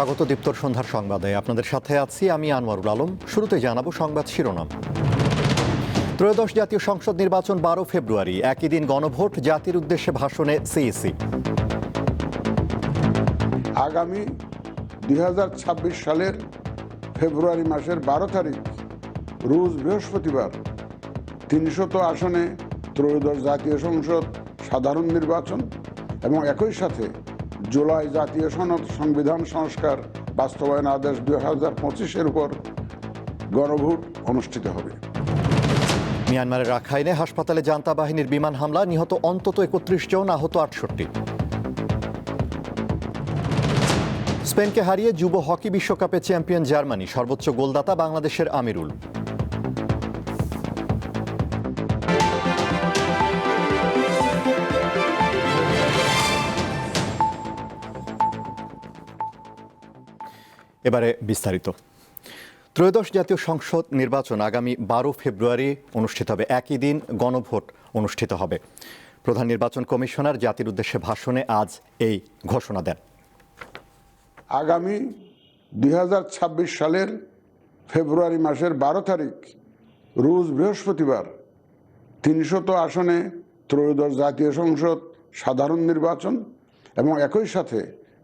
স্বাগত দীপ্তর সন্ধ্যার সংবাদে। আপনাদের সাথে আছি আমি আনোয়ারুল আলম। শুরুতে জানাব সংবাদ শিরোনাম। ত্রয়োদশ জাতীয় সংসদ নির্বাচন বারো ফেব্রুয়ারি। একই দিন গণভোট, জাতির উদ্দেশ্যে ভাষণে সিইসি। আগামী দুই হাজার ছাব্বিশ সালের ফেব্রুয়ারি মাসের বারো তারিখ, রোজ বৃহস্পতিবার, তিনশত আসনে ত্রয়োদশ জাতীয় সংসদ সাধারণ নির্বাচন এবং একই সাথে জুলাই জাতীয় সনদ সংবিধান সংস্কার বাস্তবায়ন আদেশ দুই হাজার পঁচিশের উপর গণভোট অনুষ্ঠিত হবে। মিয়ানমারের রাখাইনে হাসপাতালে জান্তা বাহিনীর বিমান হামলা নিহত অন্তত একত্রিশ জন আহত আটষট্টি। স্পেনকে হারিয়ে যুব হকি বিশ্বকাপে চ্যাম্পিয়ন জার্মানি, সর্বোচ্চ গোলদাতা বাংলাদেশের আমিরুল। এবারে বিস্তারিত। ত্রয়োদশ জাতীয় সংসদ নির্বাচন আগামী বারো ফেব্রুয়ারি অনুষ্ঠিত হবে। একই দিন গণভোট অনুষ্ঠিত হবে। প্রধান নির্বাচন কমিশনার জাতির উদ্দেশ্যে ভাষণে আজ এই ঘোষণা দেন। আগামী দুই হাজার ছাব্বিশ সালের ফেব্রুয়ারি মাসের বারো তারিখ, রোজ বৃহস্পতিবার, তিনশত আসনে ত্রয়োদশ জাতীয় সংসদ সাধারণ নির্বাচন এবং একই সাথে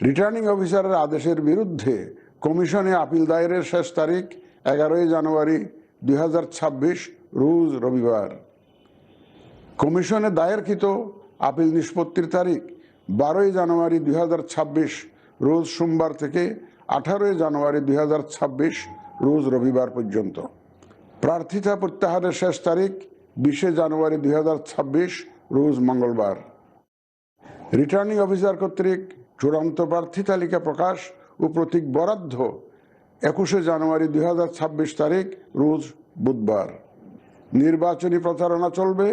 রিটার্নিং অফিসারের আদেশের বিরুদ্ধে কমিশনে আপিল দায়েরের শেষ তারিখ এগারোই জানুয়ারি দুই হাজার ছাব্বিশ, রোজ রবিবার। কমিশনে দায়েরকৃত আপিল নিষ্পত্তির তারিখ বারোই জানুয়ারি দুই হাজার ছাব্বিশ, রোজ সোমবার থেকে আঠারোই জানুয়ারি দুই হাজার ছাব্বিশ, রোজ রবিবার পর্যন্ত। প্রার্থিতা প্রত্যাহারের শেষ তারিখ বিশে জানুয়ারি দুই হাজার ছাব্বিশ, রোজ মঙ্গলবার। রিটার্নিং অফিসার কর্তৃক চূড়ান্ত প্রার্থী তালিকা প্রকাশ ও প্রতীক বরাদ্দ একুশে জানুয়ারি দুই হাজার ছাব্বিশ তারিখ, রোজ বুধবার। নির্বাচনী প্রচারণা চলবে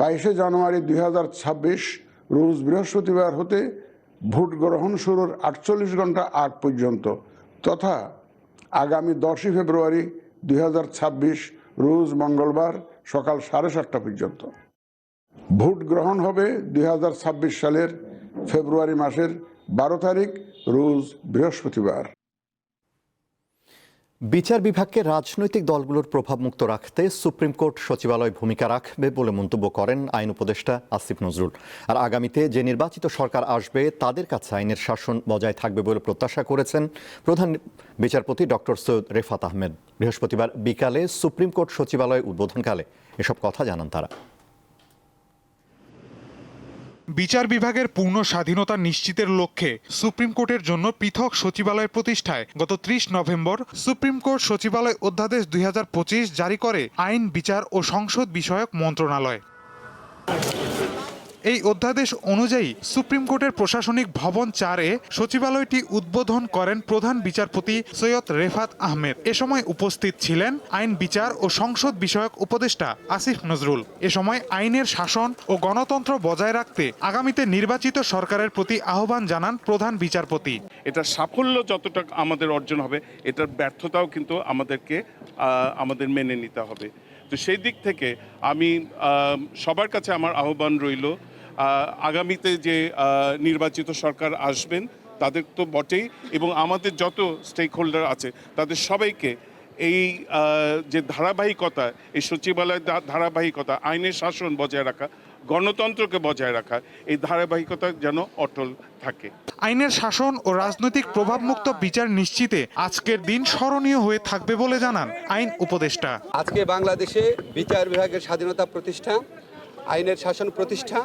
বাইশে জানুয়ারি দুই হাজার ছাব্বিশ, রোজ বৃহস্পতিবার হতে ভোট গ্রহণ শুরুর আটচল্লিশ ঘণ্টা আগ পর্যন্ত তথা আগামী দশই ফেব্রুয়ারি দুই হাজার ছাব্বিশ, রোজ মঙ্গলবার সকাল সাড়ে সাতটা পর্যন্ত। ভোট গ্রহণ হবে দুই হাজার ছাব্বিশ সালের ফেব্রুয়ারি মাসের বারো তারিখ, রোজ বৃহস্পতিবার। বিচার বিভাগকে রাজনৈতিক দলগুলোর প্রভাবমুক্ত রাখতে সুপ্রিম কোর্ট সচিবালয় ভূমিকা রাখবে বলে মন্তব্য করেন আইন উপদেষ্টা আসিফ নজরুল। আর আগামীতে যে নির্বাচিত সরকার আসবে, তাদের কাছে আইনের শাসন বজায় থাকবে বলে প্রত্যাশা করেছেন প্রধান বিচারপতি ডক্টর সৈয়দ রেফাত আহমেদ। বৃহস্পতিবার বিকালে সুপ্রিম কোর্ট সচিবালয় উদ্বোধনকালে এসব কথা জানান তারা। বিচার বিভাগের পূর্ণ স্বাধীনতা নিশ্চিতের লক্ষ্যে সুপ্রিম কোর্টের জন্য পৃথক সচিবালয় প্রতিষ্ঠায় গত ত্রিশ নভেম্বর সুপ্রিম কোর্ট সচিবালয় অধ্যাদেশ দুই হাজার পঁচিশ জারি করে আইন, বিচার ও সংসদ বিষয়ক মন্ত্রণালয়। এই অধ্যাদেশ অনুযায়ী সুপ্রিম কোর্টের প্রশাসনিক ভবন চারে সচিবালয়টি উদ্বোধন করেন প্রধান বিচারপতি সৈয়দ রেফাত আহমেদ। এ সময় উপস্থিত ছিলেন আইন বিচার ও সংসদ বিষয়ক উপদেষ্টা আসিফ নজরুল। এ সময় আইনের শাসন ও গণতন্ত্র বজায় রাখতে আগামীতে নির্বাচিত সরকারের প্রতি আহ্বান জানান প্রধান বিচারপতি। এটা সাফল্য যতটা আমাদের অর্জন হবে, এটার ব্যর্থতাও কিন্তু আমাদেরকে আমাদের মেনে নিতে হবে। তো সেই দিক থেকে আমি সবার কাছে আমার আহ্বান রইল আগামীতে যে নির্বাচিত সরকার আসবেন তাদের তো বটেই। এবং আমাদের যত স্টেক হোল্ডার আছে তাদের সবাইকে এই যে ধারাবাহিকতা এই সচিবালয়ের ধারাবাহিকতা আইনের শাসন বজায় রাখা গণতন্ত্রকে বজায় রাখা এই ধারাবাহিকতা যেন অটল থাকে। আইনের শাসন ও রাজনৈতিক প্রভাবমুক্ত বিচার নিশ্চিতে আজকের দিন স্মরণীয় হয়ে থাকবে বলে জানান আইন উপদেষ্টা। আজকে বাংলাদেশে বিচার বিভাগের স্বাধীনতা প্রতিষ্ঠা আইনের শাসন প্রতিষ্ঠা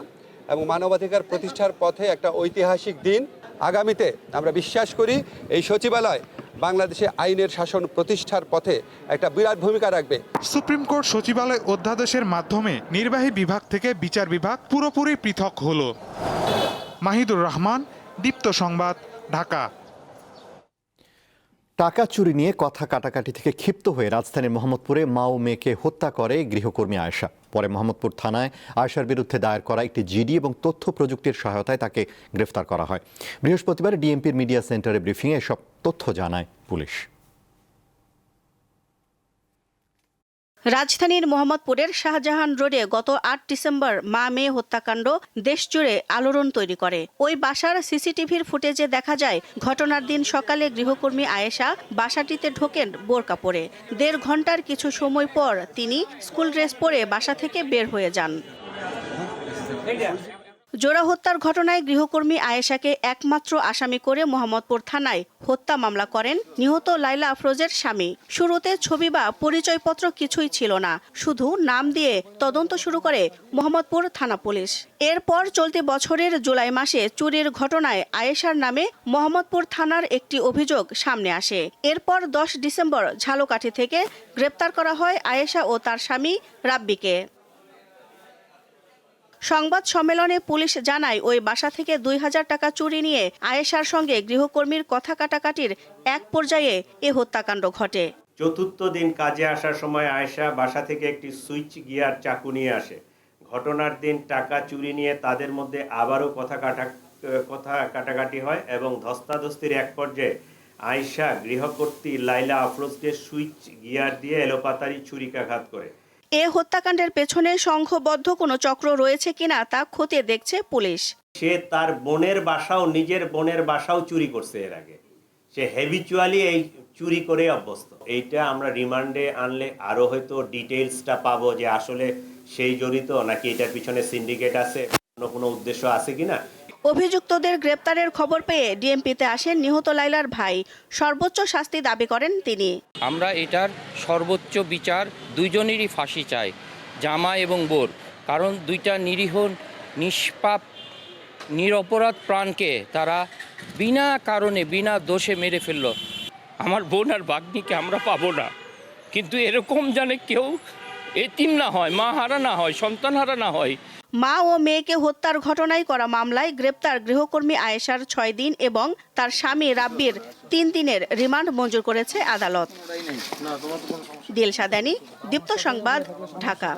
এবং মানবাধিকার প্রতিষ্ঠার পথে একটা ঐতিহাসিক দিন। আগামীতে আমরা বিশ্বাস করি এই সচিবালয় বাংলাদেশে আইনের শাসন প্রতিষ্ঠার পথে একটা বিরাট ভূমিকা রাখবে। সুপ্রিম কোর্ট সচিবালয় অধ্যাদেশের মাধ্যমে নির্বাহী বিভাগ থেকে বিচার বিভাগ পুরোপুরি পৃথক হলো। মাহিদুর রহমান দীপ্ত সংবাদ ঢাকা। টাকা চুরি নিয়ে কথা কাটাকাটি থেকে ক্ষিপ্ত হয়ে রাজধানীর মোহাম্মদপুরে মা ও মেয়েকে হত্যা করে গৃহকর্মী আয়েশা। পরে মোহাম্মদপুর থানায় আয়েশার বিরুদ্ধে দায়ের করা একটি জিডি এবং তথ্য প্রযুক্তির সহায়তায় তাকে গ্রেফতার করা হয়। বৃহস্পতিবার ডিএমপির মিডিয়া সেন্টারে ব্রিফিংয়ে এসব তথ্য জানায় পুলিশ। রাজধানীর মোহাম্মদপুরের শাহজাহান রোডে গত আট ডিসেম্বর মা মেয়ে হত্যাকাণ্ড, দেশজুড়ে আলোড়ন তৈরি করে। ওই বাসার সিসিটিভির ফুটেজে দেখা যায়, ঘটনার দিন সকালে গৃহকর্মী আয়েশা বাসাটিতে ঢোকেন বোরকা পরে। দেড় ঘণ্টার কিছু সময় পর তিনি স্কুল ড্রেস পরে বাসা থেকে বের হয়ে যান। জোড়া হত্যার ঘটনায় গৃহকর্মী আয়েশাকে একমাত্র আসামি করে মোহাম্মদপুর থানায় হত্যা মামলা করেন নিহত লাইলা আফরোজের স্বামী। শুরুতে ছবি বা পরিচয়পত্র কিছুই ছিল না। শুধু নাম দিয়ে তদন্ত শুরু করে মোহাম্মদপুর থানা পুলিশ। এরপর চলতি বছরের জুলাই মাসে চুরির ঘটনায় আয়েশার নামে মোহাম্মদপুর থানার একটি অভিযোগ সামনে আসে। এরপর দশ ডিসেম্বর ঝালকাঠি থেকে গ্রেপ্তার করা হয় আয়েশা ও তার স্বামী রাব্বিকে। সংবাদ সম্মেলনে পুলিশ জানায়, ওই বাসা থেকে দুই হাজার টাকা চুরি নিয়ে আয়েশার সঙ্গে গৃহকর্মীর কথা কাটাকাটির এক পর্যায়ে এ হত্যাকাণ্ড ঘটে। চতুর্থ দিন কাজে আসার সময় আয়েশা বাসা থেকে একটি সুইচ গিয়ার চাকু নিয়ে আসে। ঘটনার দিন টাকা চুরি নিয়ে তাদের মধ্যে আবারও কথা কাটা, কথা কাটাকাটি হয় এবং ধস্তাধস্তির এক পর্যায়ে আয়েশা গৃহকর্ত্রী লাইলা আফরোজকে সুইচ গিয়ার দিয়ে এলোপাতারি ছুরিকাঘাত করে। এ হত্যাকাণ্ডের পেছনে সংঘবদ্ধ কোনো চক্র রয়েছে কিনা তা খতিয়ে দেখছে পুলিশ। সে তার বোনের বাসাও, নিজের বোনের বাসাও চুরি করছে এর আগে। সে হেভিচুয়ালি এই চুরি করে অভ্যস্ত। এইটা আমরা রিমান্ডে আনলে আরও হয়তো ডিটেলসটা পাবো যে আসলে সেই জড়িত নাকি এটার পিছনে সিন্ডিকেট আছে, অন্য কোনো উদ্দেশ্য আছে কিনা। অভিযুক্তদের গ্রেপ্তারের খবর পেয়ে ডিএমপিতে আসেন নিহত লাইলার ভাই। সর্বোচ্চ শাস্তি দাবি করেন তিনি। আমরা এটার সর্বোচ্চ বিচার দুইজনেরই ফাঁসি চাই, জামা এবং বোর। কারণ দুইটা নিরীহ, নিষ্পাপ, নিরপরাধ প্রাণকে তারা বিনা কারণে, বিনা দোষে মেরে ফেলল। আমার বোন আর বাগ্নিকে আমরা পাবো না। কিন্তু এরকম জানে কেউ এতিম না হয়, মা হারা না হয়, সন্তান হারা না হয়। মা ও মেয়েকে হত্যার ঘটনায় করা মামলায় গ্রেপ্তার গৃহকর্মী আয়েশার ছয় দিন এবং তার স্বামী রাব্বির তিন দিনের রিমান্ড মঞ্জুর করেছে আদালত। দীপ্ত সংবাদ, ঢাকা।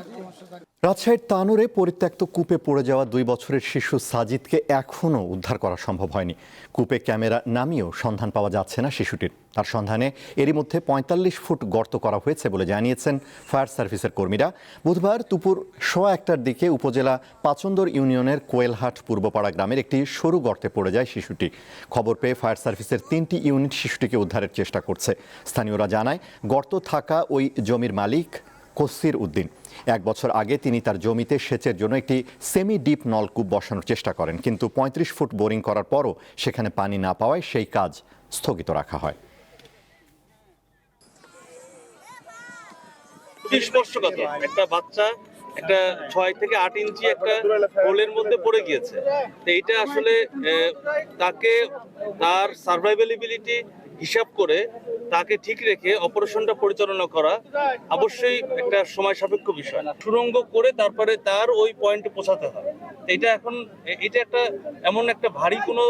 রাজশাহীর তানুরে পরিত্যক্ত কূপে পড়ে যাওয়া দুই বছরের শিশু সাজিদকে এখনও উদ্ধার করা সম্ভব হয়নি। কূপে ক্যামেরা নামিয়েও সন্ধান পাওয়া যাচ্ছে না শিশুটির। তার সন্ধানে এরই মধ্যে পঁয়তাল্লিশ ফুট গর্ত করা হয়েছে বলে জানিয়েছেন ফায়ার সার্ভিসের কর্মীরা। বুধবার দুপুর সোয়া একটার দিকে উপজেলা পাচন্দর ইউনিয়নের কোয়েলহাট পূর্বপাড়া গ্রামের একটি সরু গর্তে পড়ে যায় শিশুটি। খবর পেয়ে ফায়ার সার্ভিসের তিনটি ইউনিট শিশুটিকে উদ্ধারের চেষ্টা করছে। স্থানীয়রা জানায়, গর্ত থাকা ওই জমির মালিক কসির উদ্দিন। এক বছর আগে তিনি তার জমিতে সেচের জন্য একটি সেমি ডিপ নলকূপ বসানোর চেষ্টা করেন, কিন্তু পঁয়ত্রিশ ফুট বোরিং করার পরও সেখানে পানি না পাওয়ায় সেই কাজ স্থগিত রাখা হয়। একটা বাচ্চা একটা ছয় থেকে আট ইঞ্চি একটা হোলের মধ্যে পড়ে গিয়েছে। তো এইটা আসলে তাকে তার সার্ভাইভেলিবিলিটি হিসাব করে তাকে ঠিক রেখে অপারেশনটা পরিচালনা করা অবশ্যই একটা সময় সাপেক্ষ বিষয়। সুরঙ্গ করে তারপরে তার ওই পয়েন্টে পৌঁছাতে হয়। এটা এখন এটা একটা এমন একটা ভারী কোনো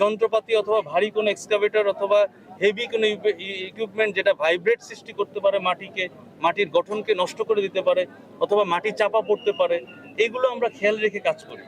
যন্ত্রপাতি অথবা ভারী কোনো এক্সকাভেটর অথবা হেভি কোনো ইকুইপমেন্ট যেটা ভাইব্রেট সৃষ্টি করতে পারে মাটিকে, মাটির গঠনকে নষ্ট করে দিতে পারে অথবা মাটি চাপা পড়তে পারে, এগুলো আমরা খেয়াল রেখে কাজ করি।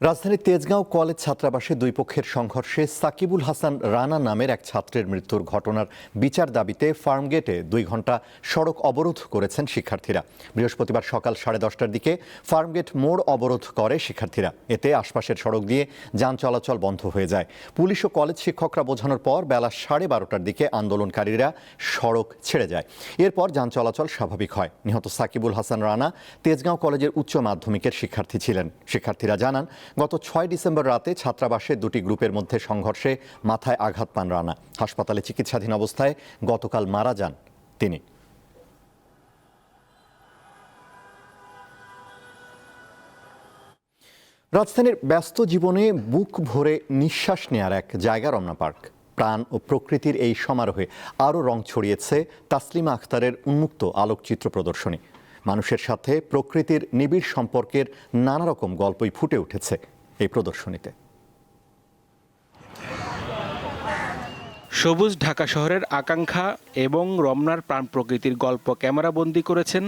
রাজধানীর তেজগাঁও কলেজ ছাত্রাবাসে দুই পক্ষের সংঘর্ষে সাকিবুল হাসান রানা নামের এক ছাত্রের মৃত্যুর ঘটনার বিচার দাবিতে ফার্মগেটে দুই ঘণ্টা সড়ক অবরোধ করেছেন শিক্ষার্থীরা। বৃহস্পতিবার সকাল সাড়ে দশটার দিকে ফার্মগেট মোড় অবরোধ করে শিক্ষার্থীরা। এতে আশপাশের সড়ক দিয়ে যান চলাচল বন্ধ হয়ে যায়। পুলিশ ও কলেজ শিক্ষকরা বোঝানোর পর বেলা সাড়ে বারোটার দিকে আন্দোলনকারীরা সড়ক ছেড়ে যায়। এরপর যান চলাচল স্বাভাবিক হয়। নিহত সাকিবুল হাসান রানা তেজগাঁও কলেজের উচ্চ মাধ্যমিকের শিক্ষার্থী ছিলেন। শিক্ষার্থীরা জানান গত ছয় ডিসেম্বর রাতে ছাত্রাবাসে দুটি গ্রুপের মধ্যে সংঘর্ষে মাথায় আঘাত পান রানা। হাসপাতালে চিকিৎসাধীন অবস্থায় গতকাল মারা যান তিনি। রাজধানীর ব্যস্ত জীবনে বুক ভরে নিঃশ্বাস নেয়ার এক জায়গা রমনা পার্ক। প্রাণ ও প্রকৃতির এই সমারোহে আরও রং ছড়িয়েছে তাসলিমা আখতারের উন্মুক্ত আলোকচিত্র প্রদর্শনী। মানুষের সাথে প্রকৃতির নিবিড় সম্পর্কের নানা রকম গল্পই ফুটে উঠেছে এই প্রদর্শনীতে। সবুজ ঢাকা শহরের আকাঙ্ক্ষা এবং রমনার প্রাণ প্রকৃতির গল্প ক্যামেরাবন্দি করেছেন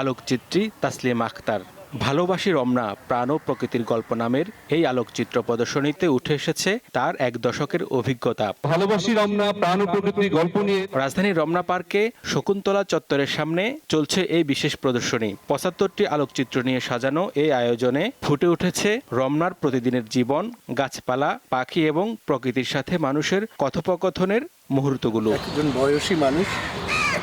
আলোকচিত্রী তাসলিম আখতার। ভালোবাসি রমনা প্রাণ ও প্রকৃতির গল্প নামের এই আলোকচিত্র প্রদর্শনীতে উঠে এসেছে তার এক দশকের অভিজ্ঞতা। ভালোবাসি রমনা প্রাণ ও প্রকৃতির গল্প নিয়ে রাজধানীর রমনা পার্কে শকুন্তলা চত্বরের সামনে চলছে এই বিশেষ প্রদর্শনী। পঁচাত্তরটি আলোকচিত্র নিয়ে সাজানো এই আয়োজনে ফুটে উঠেছে রমনার প্রতিদিনের জীবন গাছপালা পাখি এবং প্রকৃতির সাথে মানুষের কথোপকথনের মুহূর্তগুলো। একজন বয়সী মানুষ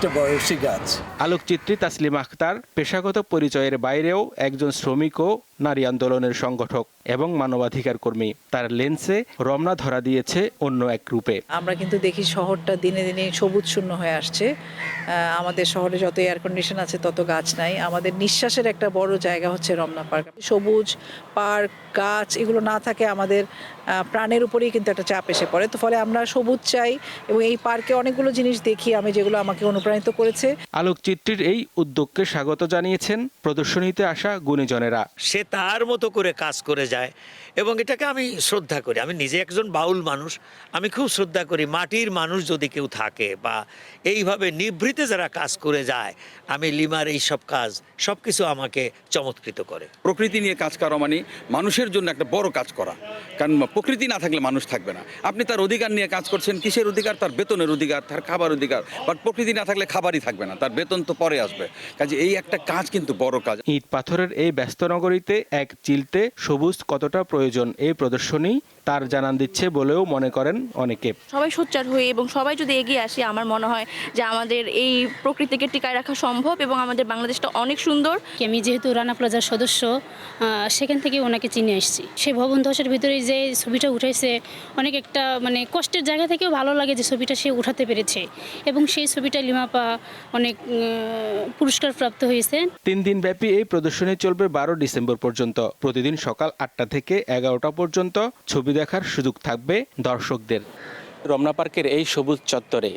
একটা বয়সী গাছ। আলোকচিত্রী তাসলিম আখতার পেশাগত পরিচয়ের বাইরেও একজন শ্রমিক ও নারী আন্দোলনের সংগঠক এবং মানবাধিকার কর্মী। তার লেন্সে রমনা ধরা দিয়েছে অন্য এক রূপে। আমরা কিন্তু দেখি শহরটা দিনে দিনে সবুজ শূন্য হয়ে আসছে। আমাদের শহরে যত এয়ার কন্ডিশন আছে তত গাছ নাই। আমাদের নিঃশ্বাসের একটা বড় জায়গা হচ্ছে রমনা পার্ক সবুজ পার্ক গাছ এগুলো না থাকে আমাদের প্রাণের উপরেই কিন্তু একটা চাপ এসে পড়ে। তো ফলে আমরা সবুজ চাই এবং এই পার্কে অনেকগুলো জিনিস দেখি আমি যেগুলো আমাকে অনুপ্রাণিত করেছে। আলোকচিত্রীর এই উদ্যোগকে স্বাগত জানিয়েছেন প্রদর্শনীতে আসা গুণীজনেরা। সে তার মতো করে কাজ করে যায়। এবং এটাকে আমি শ্রদ্ধা করি। আমি নিজে একজন বাউল মানুষ আমি খুব শ্রদ্ধা করি মাটির মানুষ যদি কেউ থাকে বা এইভাবে নিভৃতে যারা কাজ করে যায় আমি লিমার এই সব কাজ সব কিছু আমাকে চমৎকৃত করে। প্রকৃতি নিয়ে কাজ করা মানে মানুষের জন্য একটা বড় কাজ করা। কারণ প্রকৃতি না থাকলে মানুষ থাকবে না। আপনি তার অধিকার নিয়ে কাজ করছেন কিসের অধিকার? তার বেতনের অধিকার তার খাবার অধিকার। বাট প্রকৃতি না থাকলে খাবারই থাকবে না তার বেতন তো পরে আসবে। কাজে এই একটা কাজ কিন্তু বড় কাজ। ইট পাথরের এই ব্যস্ত নগরীতে এক চিলতে সবুজ কতটা প্রয়োজন এই প্রদর্শনী তার জানান দিচ্ছে বলেও মনে করেন অনেকে। সবাই সোচ্চার হয়ে এবং সবাই যদি এগিয়ে আসে আমার মনে হয় যে আমাদের এই প্রকৃতিকে টিকায় রাখা সম্ভব এবং আমাদের বাংলাদেশটা অনেক সুন্দর। আমি যেহেতু রানা প্লাজার সদস্য সেখান থেকে ওনাকে চিনে আসছি সেই ভবন ধসের ভিতরে যে ছবিটা উঠেছে অনেক একটা মানে কষ্টের জায়গা থেকেও ভালো লাগে যে ছবিটা সে উঠাতে পেরেছে। এবং সেই ছবিটা লিমাপা অনেক পুরস্কার প্রাপ্ত হয়েছে। তিন দিন ব্যাপী এই প্রদর্শনী চলবে বারো ডিসেম্বর পর্যন্ত। প্রতিদিন সকাল আটটা থেকে এগারোটা পর্যন্ত ছবি দেখার সুযোগ থাকবে দর্শকদের। রমনা পার্কের এই সবুজ চত্বরে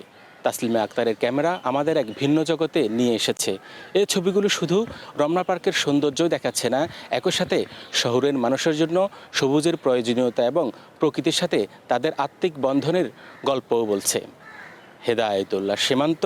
তাসলিমা আক্তারের ক্যামেরা আমাদের এক ভিন্ন জগতে নিয়ে এসেছে। এই ছবিগুলো শুধু রমনা পার্কের সৌন্দর্যই দেখাচ্ছে না, একই সাথে শহরের মানুষের জন্য সবুজের প্রয়োজনীয়তা এবং প্রকৃতির সাথে তাদের আত্মিক বন্ধনের গল্পও বলছে। হেদায়তুল্লাহ সীমান্ত,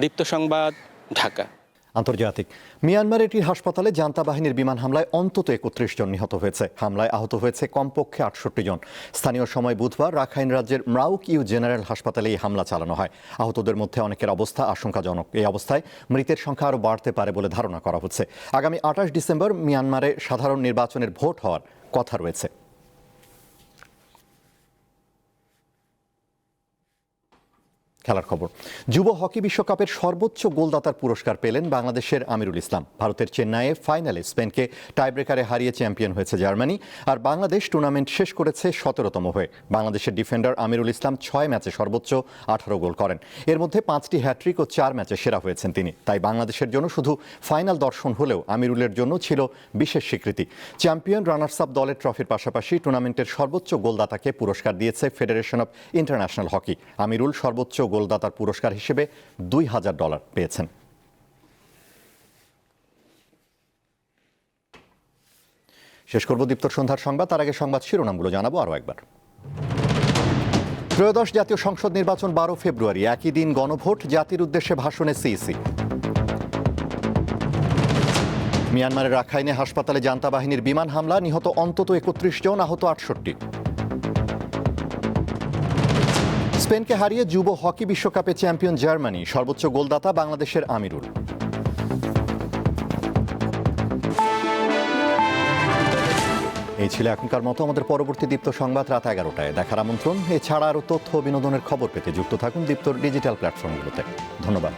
দীপ্ত সংবাদ, ঢাকা। আন্তর্জাতিক। মিয়ানমার একটি হাসপাতালে জান্তা বাহিনীর বিমান হামলায় অন্তত একত্রিশ জন নিহত হয়েছে। হামলায় আহত হয়েছে কমপক্ষে আটষট্টি জন। স্থানীয় সময় বুধবার রাখাইন রাজ্যের মাউক ইউ জেনারেল হাসপাতালে এই হামলা চালানো হয়। আহতদের মধ্যে অনেকের অবস্থা আশঙ্কাজনক। এই অবস্থায় মৃতের সংখ্যা আরও বাড়তে পারে বলে ধারণা করা হচ্ছে। আগামী আঠাশ ডিসেম্বর মিয়ানমারে সাধারণ নির্বাচনের ভোট হওয়ার কথা রয়েছে। খেলার খবর। যুব হকি বিশ্বকাপের সর্বোচ্চ গোলদাতার পুরস্কার পেলেন বাংলাদেশের আমিরুল ইসলাম। ভারতের চেন্নাইয়ে ফাইনালে স্পেনকে টাইব্রেকারে হারিয়ে চ্যাম্পিয়ন হয়েছে জার্মানি, আর বাংলাদেশ টুর্নামেন্ট শেষ করেছে সতেরোতম হয়ে। বাংলাদেশের ডিফেন্ডার আমিরুল ইসলাম ছয় ম্যাচে সর্বোচ্চ আঠারো গোল করেন। এর মধ্যে পাঁচটি হ্যাট্রিক ও চার ম্যাচে সেরা হয়েছেন তিনি। তাই বাংলাদেশের জন্য শুধু ফাইনাল দর্শন হলেও আমিরুলের জন্য ছিল বিশেষ স্বীকৃতি। চ্যাম্পিয়ন রানার্স আপ দলের ট্রফির পাশাপাশি টুর্নামেন্টের সর্বোচ্চ গোলদাতাকে পুরস্কার দিয়েছে federation of international hockey. Amirul সর্বোচ্চ গোলদাতার পুরস্কার হিসেবে দুই হাজার ডলার পেয়েছেন। শেষ করব দীপ্ত সন্ধ্যার সংবাদ। তার আগে সংবাদ শিরোনামগুলো জানাব আরও একবার। ত্রয়োদশ জাতীয় সংসদ নির্বাচন বারো ফেব্রুয়ারি, একই দিন গণভোট, জাতির উদ্দেশ্যে ভাষণে সিইসি। মিয়ানমারের রাখাইনে হাসপাতালে জান্তা বাহিনীর বিমান হামলা, নিহত অন্তত একত্রিশ জন, আহত আটষট্টি। স্পেনকে হারিয়ে যুব হকি বিশ্বকাপে চ্যাম্পিয়ন জার্মানি, সর্বোচ্চ গোলদাতা বাংলাদেশের আমিরুল। এই ছিল এখনকার মতো, আমাদের পরবর্তী দীপ্ত সংবাদ রাত এগারোটায়। দেখার আমন্ত্রণ, এছাড়া আরও তথ্য বিনোদনের খবর পেতে যুক্ত থাকুন দীপ্তর ডিজিটাল প্ল্যাটফর্মগুলোতে। ধন্যবাদ।